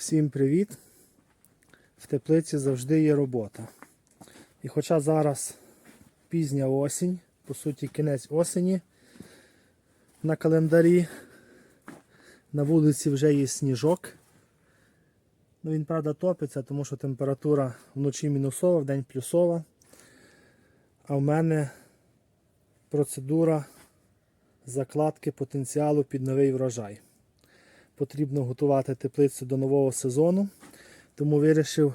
Всім привіт! В теплиці завжди є робота. І хоча зараз пізня осінь, по суті кінець осені на календарі, на вулиці вже є сніжок. Ну він, правда, топиться, тому що температура вночі мінусова, вдень плюсова. А в мене процедура закладки потенціалу під новий врожай потрібно готувати теплицю до нового сезону, тому вирішив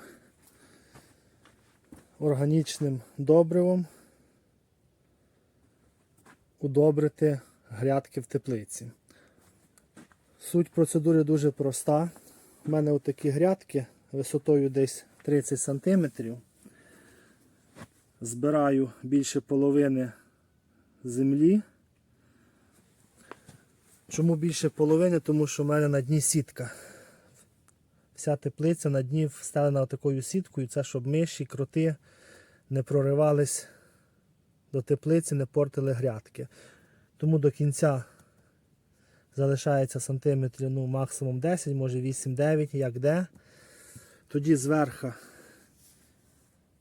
органічним добривом удобрити грядки в теплиці. Суть процедури дуже проста. У мене отакі грядки висотою десь 30 см. Збираю більше половини землі. Чому більше половини? Тому що в мене на дні сітка. Вся теплиця на дні встелена такою сіткою, це щоб миші, кроти не проривались до теплиці, не портили грядки. Тому до кінця залишається сантиметрів ну, максимум 10, може 8-9, як де. Тоді зверху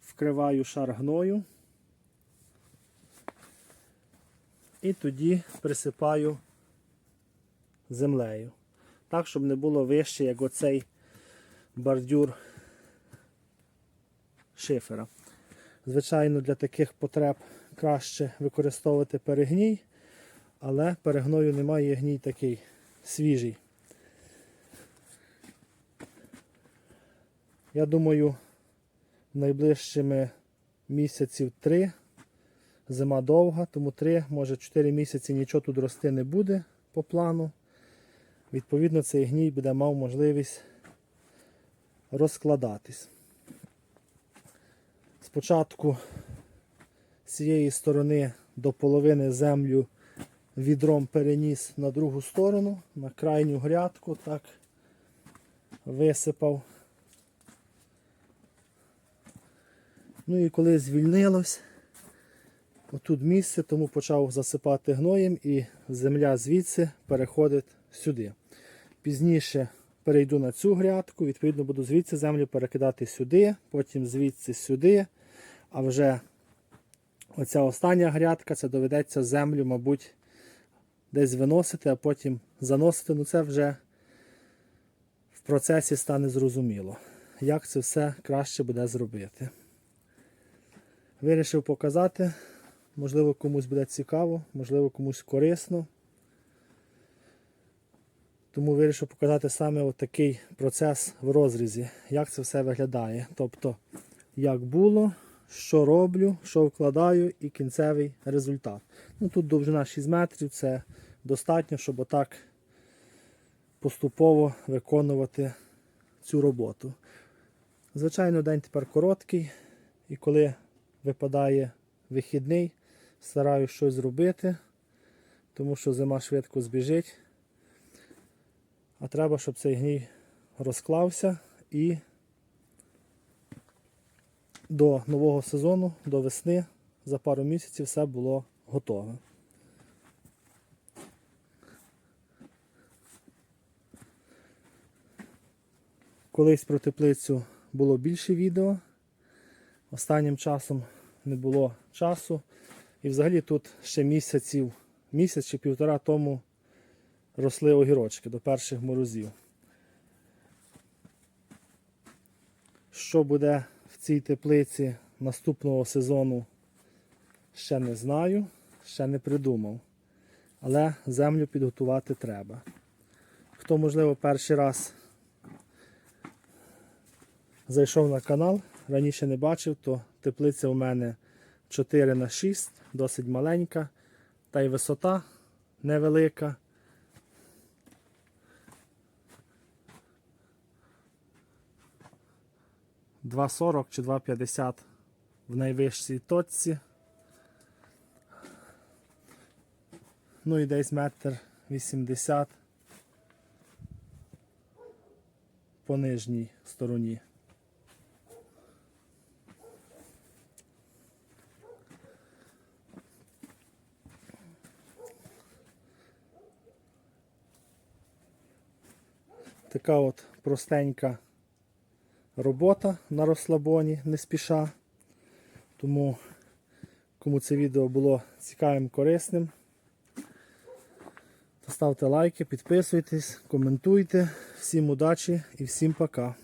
вкриваю шар гною і тоді присипаю землею. Так, щоб не було вище, як оцей бордюр шифера. Звичайно, для таких потреб краще використовувати перегній, але перегною немає гній такий свіжий. Я думаю, найближчими місяців три. Зима довга, тому 3, може 4 місяці нічого тут рости не буде по плану. Відповідно, цей гній буде мав можливість розкладатись. Спочатку з цієї сторони до половини землю відром переніс на другу сторону, на крайню грядку, так висипав. Ну і коли звільнилось, отут місце, тому почав засипати гноєм і земля звідси переходить сюди. Пізніше перейду на цю грядку, відповідно буду звідси землю перекидати сюди, потім звідси сюди. А вже оця остання грядка, це доведеться землю, мабуть, десь виносити, а потім заносити. Ну це вже в процесі стане зрозуміло, як це все краще буде зробити. Вирішив показати, можливо, комусь буде цікаво, можливо, комусь корисно. Тому вирішив показати саме такий процес в розрізі, як це все виглядає. Тобто, як було, що роблю, що вкладаю і кінцевий результат. Ну, Тут довжина 6 метрів, це достатньо, щоб отак поступово виконувати цю роботу. Звичайно, день тепер короткий, і коли випадає вихідний, стараюсь щось зробити, тому що зима швидко збіжить. А треба, щоб цей гній розклався і до нового сезону, до весни, за пару місяців все було готове. Колись про теплицю було більше відео. Останнім часом не було часу. І взагалі тут ще місяців, місяць чи півтора тому росли огірочки до перших морозів. Що буде в цій теплиці наступного сезону, ще не знаю, ще не придумав. Але землю підготувати треба. Хто, можливо, перший раз зайшов на канал, раніше не бачив, то теплиця у мене 4 на 6 досить маленька, та й висота невелика. Два сорок чи 2,50 в найвищій точці. Ну і десь метр 80 по нижній стороні. Така от простенька робота на розслабоні, не спіша. Тому, кому це відео було цікавим, корисним, ставте лайки, підписуйтесь, коментуйте. Всім удачі і всім пока.